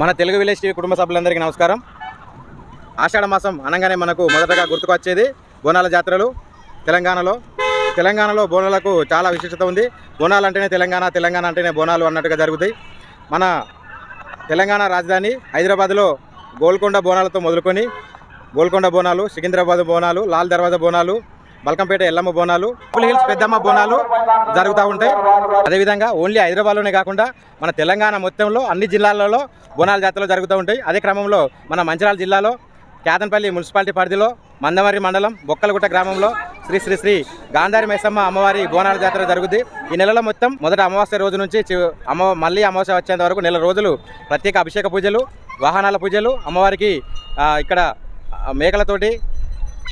మన Telugu village TV కుటుంబ సభ్యులందరికీ నమస్కారం. ఆషాఢ మాసం అనగానే మనకు మొదటగా గుర్తుకొచ్చేది బోనాల జాతరలు తెలంగాణలో. తెలంగాణలో బోనాలకు చాలా విశిష్టత ఉంది. బోనాలు అంటేనే తెలంగాణ తెలంగాణ అంటేనే బోనాలు అన్నట్టుగా జరుగుతాయి. మన తెలంగాణ రాజధాని హైదరాబాద్లో గోల్కొండ బోనాలతో మొదలుకొని గోల్కొండ బోనాలు సికింద్రాబాద్ బోనాలు లాల్ దర్వాజా బోనాలు బల్కంపేట ఎల్లమ్మ బోనాలు పులి హిల్స్ పెద్దమ్మ బోనాలు జరుగుతూ ఉంటాయి. అదేవిధంగా ఓన్లీ హైదరాబాద్లోనే కాకుండా మన తెలంగాణ మొత్తంలో అన్ని జిల్లాలలో బోనాల జాతరలు జరుగుతూ ఉంటాయి. అదే క్రమంలో మన మంచిరాల జిల్లాలో కేతన్పల్లి మున్సిపాలిటీ పరిధిలో మందమరి మండలం బొక్కలగుట్ట గ్రామంలో శ్రీ శ్రీ శ్రీ గాంధారి మైసమ్మ అమ్మవారి బోనాల జాతర జరుగుతుంది ఈ నెలలో మొత్తం మొదట అమావాస్య రోజు నుంచి అమ్మ మళ్ళీ అమావాస్య వచ్చేంత వరకు నెల రోజులు ప్రత్యేక అభిషేక పూజలు వాహనాల పూజలు అమ్మవారికి ఇక్కడ మేకలతోటి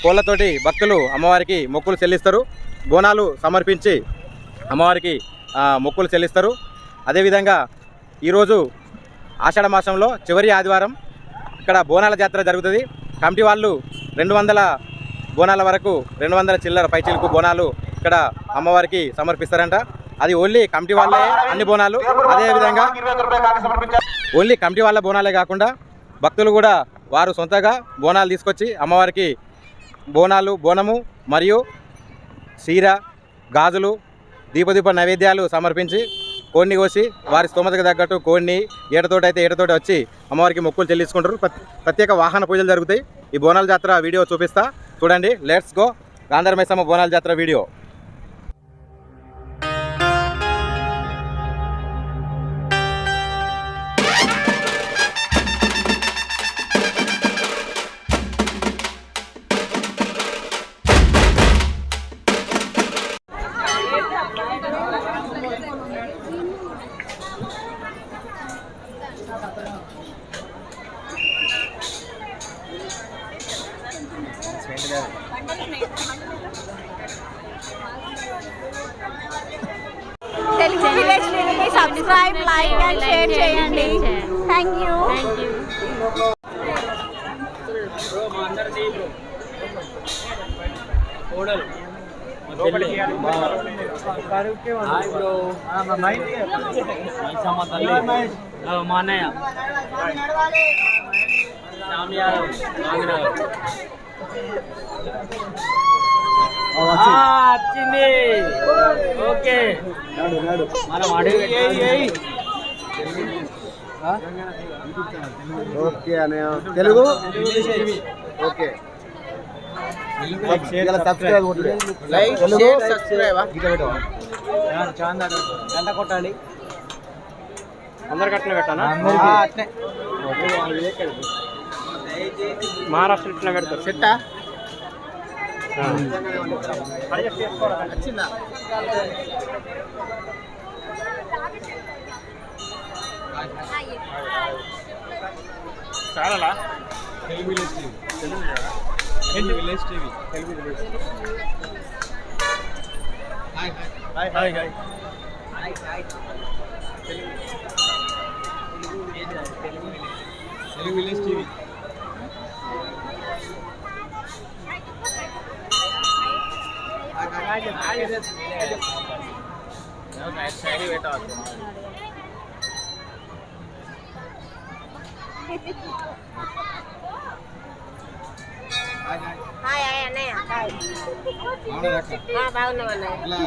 కోళ్ళతోటి భక్తులు అమ్మవారికి మొక్కులు చెల్లిస్తారు. బోనాలు సమర్పించి అమ్మవారికి మొక్కులు చెల్లిస్తారు. అదేవిధంగా ఈరోజు ఆషాఢ మాసంలో చివరి ఆదివారం ఇక్కడ బోనాల జాతర జరుగుతుంది. కమిటీ వాళ్ళు రెండు వందల బోనాల వరకు రెండు వందల చిల్లర పైచిలకు బోనాలు ఇక్కడ అమ్మవారికి సమర్పిస్తారంట. అది ఓన్లీ కమిటీ వాళ్ళే అన్ని బోనాలు. అదేవిధంగా ఓన్లీ కమిటీ వాళ్ళ బోనాలే కాకుండా భక్తులు కూడా వారు సొంతగా బోనాలు తీసుకొచ్చి అమ్మవారికి బోనాలు బోనము మరియు సీర గాజులు దీపదీప నైవేద్యాలు సమర్పించి కోడిని కోసి వారి స్తోమతకు తగ్గట్టు కోడిని ఏటతోటి అయితే ఏటతోటి వచ్చి అమ్మవారికి మొక్కులు చెల్లించుకుంటారు. ప్రత్యేక వాహన పూజలు జరుగుతాయి. ఈ బోనాల జాతర వీడియో చూపిస్తా. చూడండి లెట్స్ గో గాంధర్మైసమ్మ బోనాల జాతర వీడియో. మా అన్నయ్య. రామ్ యాదవ్ వచ్చింది ఓకే మనం అడుగు ఓకే అనే తెలుగు? ఓకే. సబ్స్క్రైబ్. తెలుగు? గంట కొట్టాలి. అందరికి అట్లా పెట్టానా ఆ, అట్నే. మహారాష్ట్ర ఇట్లా పెడతారు. సెట్టా? చాలా Telugu village TV Telugu village TV Telugu village hi hi hi Telugu village TV hi hi అన్నయ్య హాయ్ బాగున్నాం అన్నయ్య. ఇలా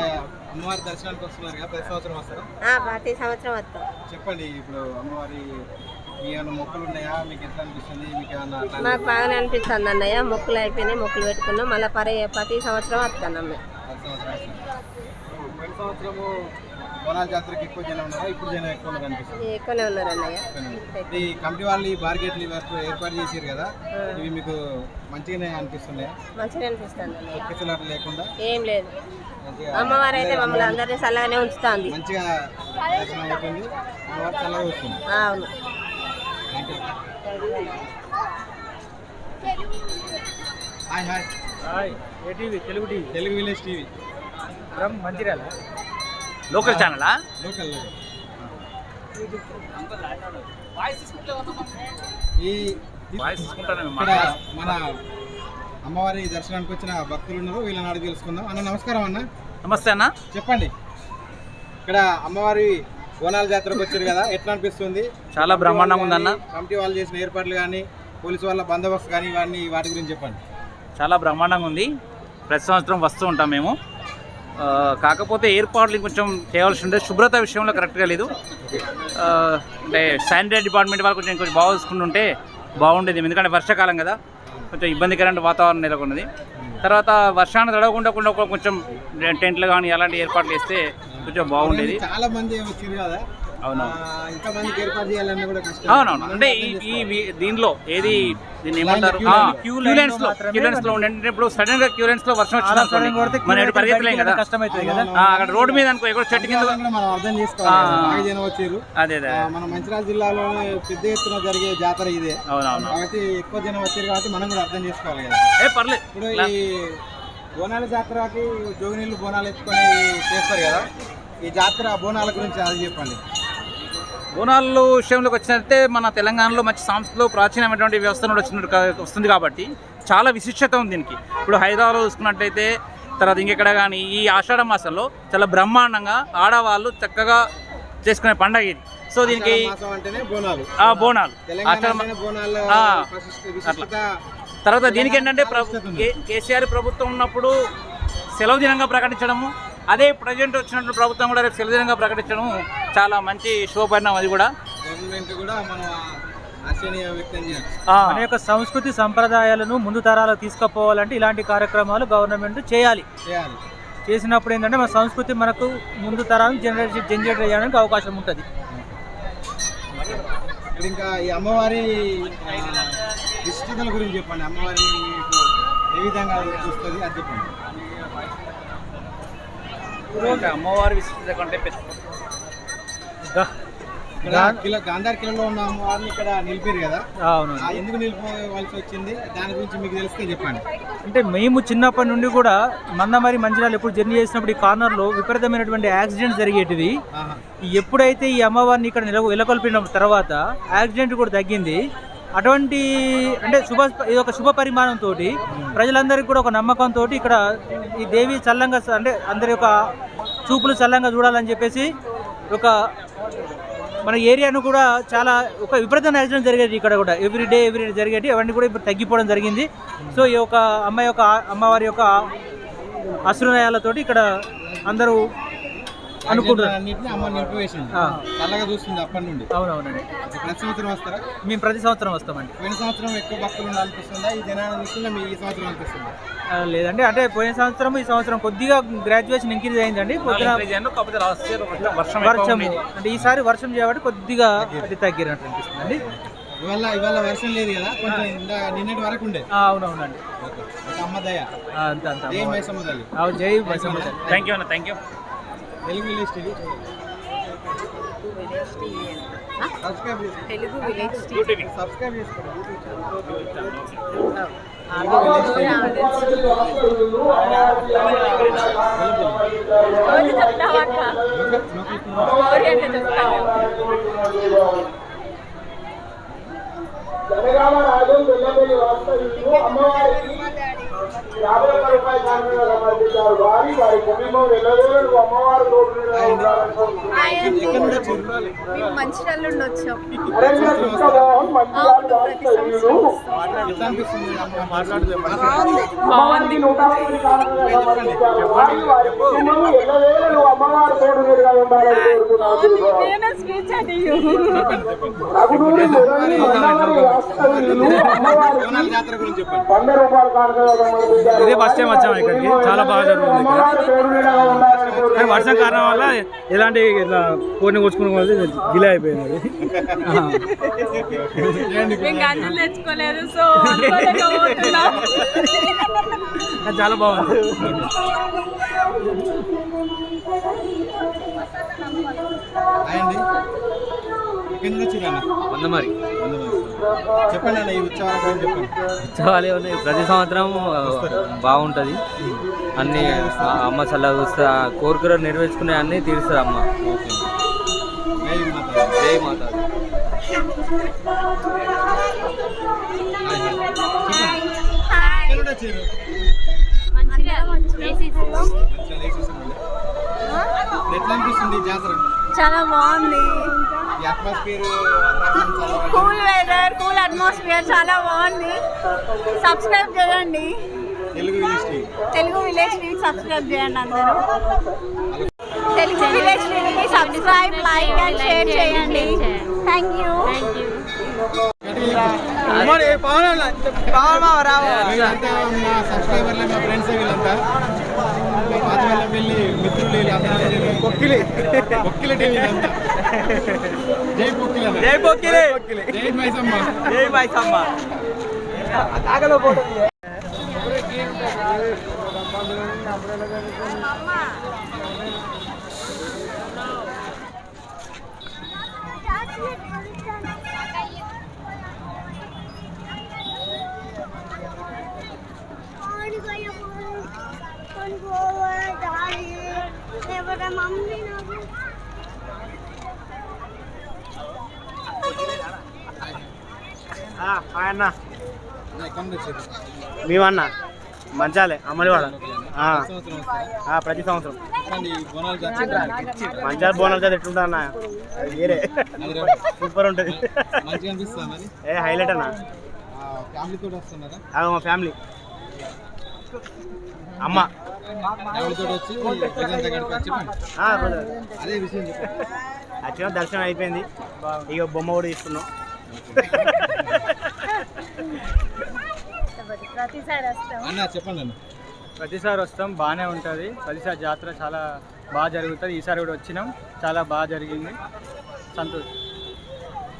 అమ్మవారి దర్శనానికి వస్తున్నారు ప్రతి సంవత్సరం వస్తారా? ప్రతి సంవత్సరం వస్తాం. చెప్పండి ఇప్పుడు అమ్మవారి మీకు బాగానే అనిపిస్తుంది అన్నయ్య. మొక్కులు అయిపోయినాయి మొక్కులు పెట్టుకున్నాం. మళ్ళీ పరి ప్రతి సంవత్సరం వస్తున్నాం మేము బోనాల జాతరకి ఎక్కువ జనం ఉన్నారా? ఇప్పుడు జనం ఎక్కువ ఉన్నారు అనిపిస్తుంది. ఎక్కువనే ఉన్నారు అన్నయ్య. ఈ కమిటీ వాళ్ళు ఈ బార్గెట్లు ఇవన్నీ ఏర్పాటు చేశారు కదా ఇవి మీకు మంచిగానే అనిపిస్తున్నాయా? మంచిగా అనిపిస్తుంది లేకుండా? ఏం లేదు. మంచిగా అమ్మవారు అయితే మమ్మల్ని అందరినీ చల్లగానే ఉంచుతుంది. మంచిగా దర్శనం అవుతుంది. అమ్మవారు చల్లగా వస్తుంది. అవును. Hi hi hi ATV Telugu TV. Telugu village TV. From Mancherial local ఛానలా? Local ఈ మన అమ్మవారి దర్శనానికి వచ్చిన భక్తులు ఉన్నారు వీళ్ళని అడిగి తెలుసుకుందాం. అన్న నమస్కారం అన్న. నమస్తే అన్న. చెప్పండి. ఇక్కడ అమ్మవారి బోనాల జాతరకు వచ్చారు కదా ఎట్లా అనిపిస్తుంది? చాలా బ్రహ్మాండంగా ఉందన్న. కమిటీ వాళ్ళు చేసిన ఏర్పాట్లు కానీ పోలీసు వాళ్ళ బందోబస్తు కానీ ఇవన్నీ వాటి గురించి చెప్పండి. చాలా బ్రహ్మాండంగా ఉంది. ప్రతి సంవత్సరం వస్తూ ఉంటాం మేము. కాకపోతే ఏర్పాట్లు కొంచెం చేయాల్సి ఉండే. శుభ్రత విషయంలో కరెక్ట్గా లేదు. అంటే శానిటరీ డిపార్ట్మెంట్ వాళ్ళు కొంచెం కొంచెం బాగా చూసుకుంటుంటే బాగుండేది. ఎందుకంటే వర్షాకాలం కదా. కొంచెం ఇబ్బందికరమైన వాతావరణం నెలకొన్నది. తర్వాత వర్షాన్ని తడవకుండా కొంచెం టెంట్లు కానీ అలాంటి ఏర్పాట్లు చేస్తే కొంచెం బాగుండేది. చాలా మంది కదా అవునవును. అంటే ఈ దీనిలో ఏది దీన్ని ఏమంటారు. క్యూలెన్స్లో క్యూలెన్స్లో ఉండే ఇప్పుడు సడన్గా క్యూలెన్స్లో వర్షం వచ్చింది మనం ఎటు పరిగెత్తలేం కదా. కష్టమైతుంది కదా. అక్కడ రోడ్డు మీద అనుకో ఎక్కడ చెట్టు కింద మనం అర్థం చేసుకోవాలి. వచ్చారు. అదే అదే మన మంచిర్యాల జిల్లాలోనే పెద్ద ఎత్తున జరిగే జాతర ఇదే. అవునవును. కాబట్టి ఎక్కువ జనం వచ్చారు కాబట్టి మనం కూడా అర్థం చేసుకోవాలి కదా. ఏ పర్లేదు. ఇప్పుడు ఈ బోనాల జాతరకి జోగినీళ్ళు బోనాలు ఎత్తుకొని చేస్తారు కదా. ఈ జాతర బోనాల గురించి అది చెప్పండి. బోనాలు విషయంలోకి వచ్చినట్టే మన తెలంగాణలో మంచి సంస్థలు ప్రాచీనమైనటువంటి వ్యవస్థ నుండి వచ్చినట్టు వస్తుంది కాబట్టి చాలా విశిష్టత ఉంది దీనికి. ఇప్పుడు హైదరాబాద్లో చూసుకున్నట్టయితే తర్వాత ఇంకెక్కడ కానీ ఈ ఆషాఢ మాసంలో చాలా బ్రహ్మాండంగా ఆడవాళ్ళు చక్కగా చేసుకునే పండగ ఇది. సో దీనికి బోనాలు. విశిష్టత తర్వాత దీనికి ఏంటంటే కేసీఆర్ ప్రభుత్వం ఉన్నప్పుడు సెలవు దినంగా ప్రకటించడము అదే ప్రజెంట్ వచ్చినటువంటి ప్రభుత్వం కూడా రేపు సెలవు దినంగా ప్రకటించడం చాలా మంచి శుభపరిణామం అది కూడా. గవర్నమెంట్ మనం మన యొక్క సంస్కృతి సంప్రదాయాలను ముందు తరాలకు తీసుకుపోవాలంటే ఇలాంటి కార్యక్రమాలు గవర్నమెంట్ చేయాలి. చేయాలి. చేసినప్పుడు ఏంటంటే మన సంస్కృతి మనకు ముందు తరానికి జనరేట్ జనరేట్ చేయడానికి అవకాశం ఉంటుంది. ఇంకా ఈ అమ్మవారి విశిష్టతల గురించి చెప్పండి. అమ్మవారి ఏ విధంగా చూస్తుంది అది చెప్పండి. ఒక అమ్మవారి విశిష్టత కంటే గాంధార్ కిలో ఉన్న అమ్మవారిని ఇక్కడ నిలిపారు కదా? అవును. ఎందుకు నిలిపోవలసి వచ్చింది? దాని గురించి మీకు తెలిస్తే చెప్పండి. అంటే మేము చిన్నప్పటి నుండి కూడా మందమరి మంచిరాలు ఎప్పుడు జర్నీ చేసినప్పుడు ఈ కార్నర్లో విపరీతమైన యాక్సిడెంట్స్ జరిగేటివి. ఎప్పుడైతే ఈ అమ్మవారిని ఇక్కడ నిల నెలకొల్పిన తర్వాత యాక్సిడెంట్ కూడా తగ్గింది. అటువంటి అంటే శుభ ఇది ఒక శుభ పరిమాణంతో ప్రజలందరికీ కూడా ఒక నమ్మకంతో ఇక్కడ ఈ దేవి చల్లంగా అంటే అందరి యొక్క చూపులు చల్లంగా చూడాలని చెప్పేసి ఒక మన ఏరియాను కూడా చాలా ఒక విపరీతమైన యాక్సిడెంట్ జరిగేది ఇక్కడ కూడా. ఎవ్రీ డే ఎవ్రీ డే జరిగేటి అవన్నీ కూడా ఇప్పుడు తగ్గిపోవడం జరిగింది. సో ఈ యొక్క అమ్మాయి యొక్క అమ్మవారి యొక్క అశ్రునయాలతోటి ఇక్కడ అందరూ చల్లగా చూస్తుంది అప్పటి నుండి. అవునవునండి. ప్రతి సంవత్సరం వస్తారా? మేము ప్రతి సంవత్సరం వస్తామండి. పోయిన సంవత్సరం ఎక్కువ భక్తులు అనిపిస్తుందా ఈ జనాన్ని చూస్తుందా? మీ ఈ సంవత్సరం అనిపిస్తుందా? లేదండి. అంటే పోయిన సంవత్సరం ఈ సంవత్సరం కొద్దిగా గ్రాడ్యుయేషన్ ఇంక్రీజ్ అయిందండి. ఇయర్ వర్షం. అంటే ఈసారి వర్షం చేయబట్టి కొద్దిగా అది తగ్గినట్టు అనిపిస్తుంది ఇవాళ ఇవాళ వర్షం లేదు కదా? కొంచెం నిన్నటి వరకు ఉండే. అవునవునండి. ఓకే. ఒక అమ్మ దయ. ఆ, అంత అంత జై మైసమ్మ. థ్యాంక్ యూ అన్న thank you Telugu village TV subscribe చేసుకోండి తెలుగు విలేజ్ యూటీవీ సబ్స్క్రైబ్ చేసుకోండి యూట్యూబ్ ఛానల్ స్టోరీ చెప్తావా యాభై ఒక్క రూపాయల కానుకగా సమర్పించారు వారి వారి కుటుంబం వెళ్ళవేళలు అమ్మవారి తోడు మంచిర్యాల నుండి వచ్చాం. నూట వారి కుటుంబం అమ్మవారి నీరుగా ఉండాలని వంద రూపాయల కానుకగా ఇదే ఫస్ట్ టైం వచ్చాము ఇక్కడికి. చాలా బాగా జరుగుతుంది ఇక్కడ. వర్షం కారణం వల్ల ఎలాంటి ఇట్లా కోడిని వల్ల డిలే అయిపోయింది తెచ్చుకోలేదు సో చాలా బాగుంది. అయ్యండి ఎక్కడి నుండి వచ్చారన్న వందమారి. చెప్పండి అన్న ఈ ఉత్సవాల చెప్పండి. ఉత్సవాలు ఉన్నాయి ప్రతి సంవత్సరం బాగుంటుంది. అన్ని అమ్మ చల్లగా చూస్తుంది ఆ కోరికలు నెరవేర్చుకునే అన్ని తీరుస్తుంది అమ్మ. జై మాతా. ఎట్లా అనిపిస్తుంది జాతర? చాలా బాగుంది. కూల్ వెదర్ కూల్ అట్మాస్ఫియర్ చాలా బాగుంది. సబ్స్క్రైబ్ చేయండి. తెలుగు విలేజ్ టీవీ సబ్స్క్రైబ్ చేయండి అందరూ. తెలుగు విలేజ్ టీవీకి సబ్స్క్రైబ్ లైక్ అండ్ షేర్ చేయండి. థ్యాంక్ యూ వీళ్ళంతా మా సబ్స్క్రైబర్లే మా ఫ్రెండ్స్ వీళ్ళంతా. మా పాత వాళ్ళ వెళ్ళి మిత్రులు వీళ్ళంతా కొక్కిలి కొక్కిలి టీవీ ఇదంతా జై పొక్కిలి జై పొక్కిలి జై మైసమ్మ జై మైసమ్మ మమ్మీ నాకు అన్న ఎక్కడ నుంచి వచ్చారు? మేమన్నా మంచాలే అమ్మడివాడ ప్రతి సంవత్సరం. బోనాలు జాతర మంచాల బోనాలు చదివి ఎట్లుంటా అన్న? వేరే. సూపర్ ఉంటుంది. ఏ హైలైట్ అన్న. ఫ్యామిలీ మా ఫ్యామిలీ. అమ్మ. వచ్చిన దర్శనం అయిపోయింది. ఇక బొమ్మ కూడా తీసుకున్నాం. అన్న చెప్పండి అన్న. ప్రతిసారి వస్తాం బాగానే ఉంటుంది. ప్రతిసారి జాతర చాలా బాగా జరుగుతుంది. ఈసారి కూడా వచ్చినాం. చాలా బాగా జరిగింది. సంతోషం.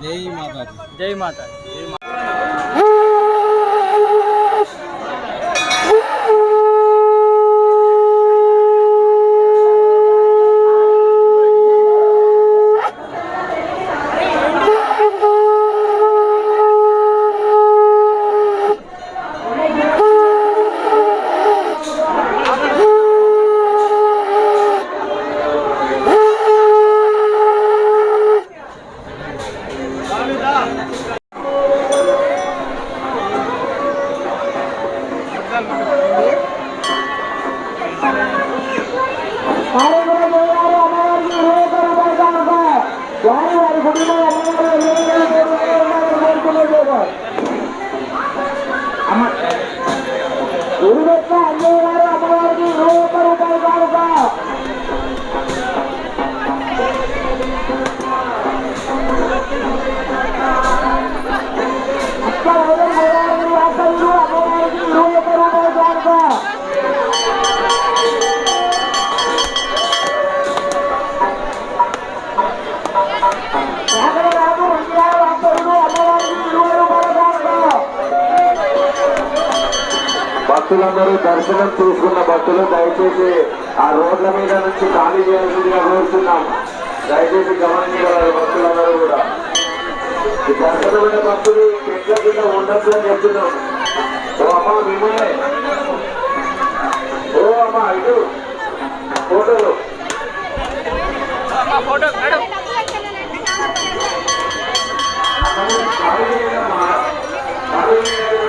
జై మాతాజీ. జై మాత జై మాత అమ్మ భక్తులందరూ దర్శనం చేసుకున్న భక్తులు దయచేసి ఆ రోడ్ల మీద నుంచి ఖాళీ చేయాల్సిందిగా కోరుతున్నాం. దయచేసి గమనించగలరు భక్తులందరూ కూడా. ఈ దర్శనమైన భక్తులు చెట్ల కింద ఉండొచ్చు అని చెప్తున్నాం. ఓ అమ్మ మిమ్మల్ని ఓ అమ్మ ఇటు. ఫోటోలు. ఖాళీ చేయమ్మా. ఖాళీ చేయండి.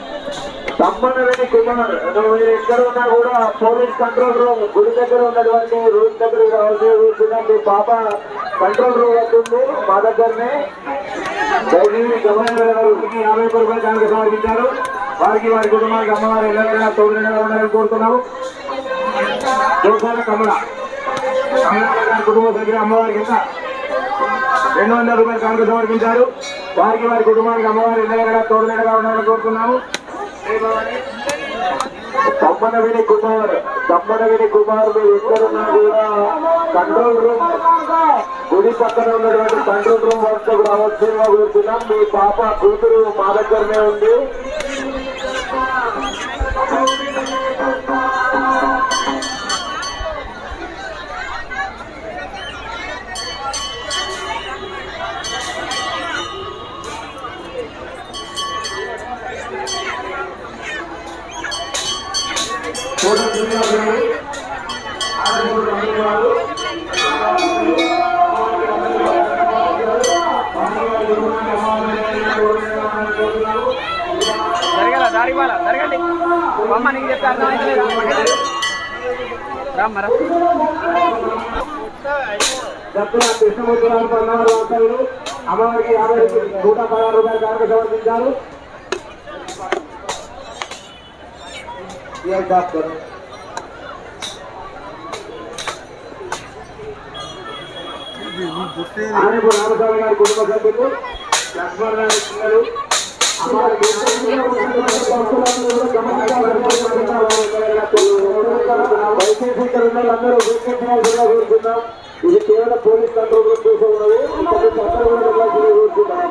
తమ్మనవేని కుమార్ నువ్వు ఎక్కడ ఉన్నా కూడా పోలీస్ కంట్రోల్ రూమ్ గుడి దగ్గర ఉన్నటువంటి రూమ్ దగ్గర రావాల్సి పాప కంట్రోల్ రూమ్ వస్తుంది మా దగ్గరనే దయచేసి గవర్నర్ గారు యాభై ఒక్క రూపాయలు దానికి సమర్పించారు. వారికి వారి కుటుంబానికి అమ్మవారు ఎల్లైనా తోడుగా ఉండాలని కోరుతున్నాము. చూసారా కమల. కమల కుటుంబ సభ్యులు అమ్మవారికి ఎంత రెండు వందల రూపాయలు కానుక సమర్పించారు. వారికి వారి కుటుంబానికి అమ్మవారి ఎల్లైనా తోడుగా ఉండాలని కోరుతున్నాము. తమ్మనవిని కుమార్ తమ్మనవిని కుమార్ మీరు ఎక్కడున్నా కూడా కంట్రోల్ రూమ్ గుడి పక్కన ఉన్నటువంటి కంట్రోల్ రూమ్ వరకు రావాల్సిందిగా కోరుతున్నాం మీ పాప కూతురు మా దగ్గరనే ఉంది. జరగాల దారి ఇవ్వాలా జరగండి. అమ్మ నీకు చెప్తే అర్థమైతే రామ్మరా దక్షిణ కృష్ణమూర్తి గారు అమ్మవారికి యాభై నూట పదహారు రూపాయలు కానుక సమర్పించారు ఏ డాక్టర్ ఆనపు రామస్వామి గారి కుటుంబ సభ్యులు లక్ష్మణ్ గారి పిల్లలు వైసీపీ కోరుతున్నాం ఇది కేవలం పోలీస్ కంట్రోల్ రూమ్ కోసం ఉన్నది కోరుతున్నాం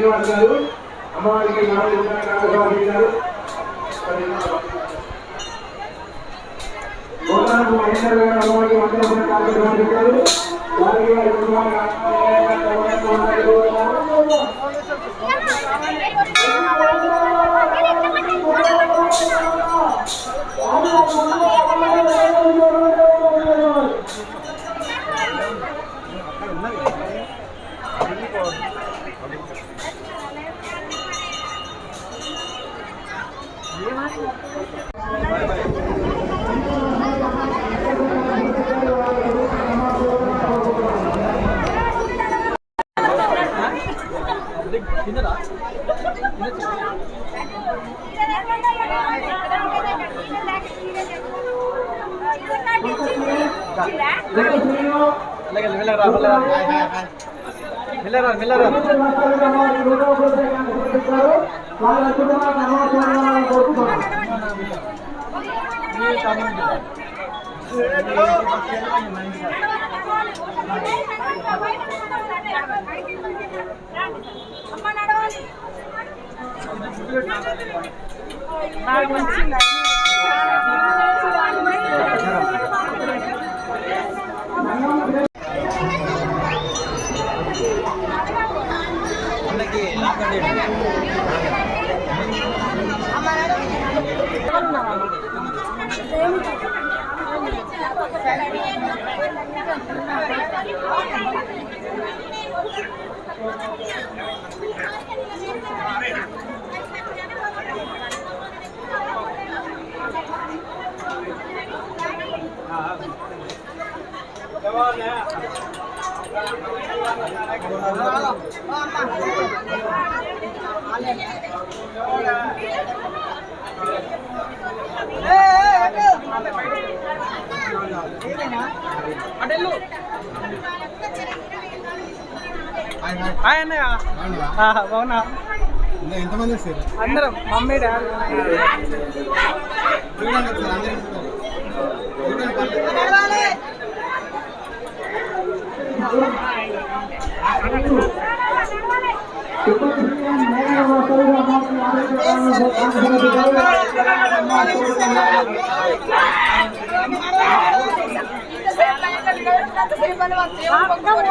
శ్రీనివాస్ గారు అమ్మవారికి నాలుగు గోదావరి మహేందర్ గారు అమ్మవారికి వంద రూపాయలు కానుక వారికి వారి కుటుంబానికి మెల్లరా మెల్లరా వాళ్ళ కుటుంబానికి అమ్మవారి అన్నయ్య బాగున్నా. ఎంతమంది వస్తారు అందరం మమ్మీ డాడీ రాజశేఖర్ దేవుడు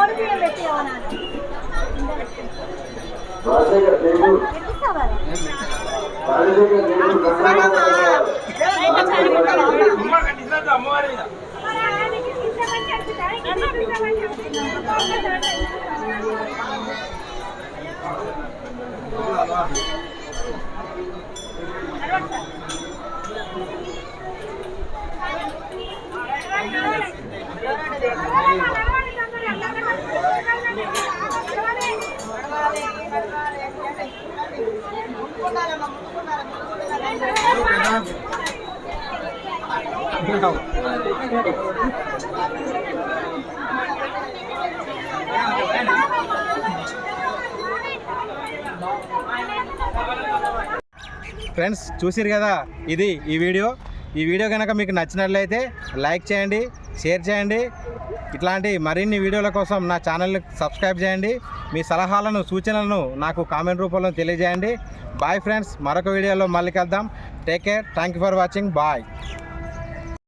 ఫ్రెండ్స్ చూసిరు కదా ఇది ఈ వీడియో. ఈ వీడియో కనుక మీకు నచ్చినట్లయితే లైక్ చేయండి షేర్ చేయండి ఇట్లాంటి మరిన్ని వీడియోల కోసం నా ఛానల్ని సబ్స్క్రైబ్ చేయండి. మీ సలహాలను సూచనలను నాకు కామెంట్ రూపంలో తెలియజేయండి. బాయ్ ఫ్రెండ్స్ మరొక వీడియోలో మళ్ళీ కలుద్దాం. Take care thank you for watching bye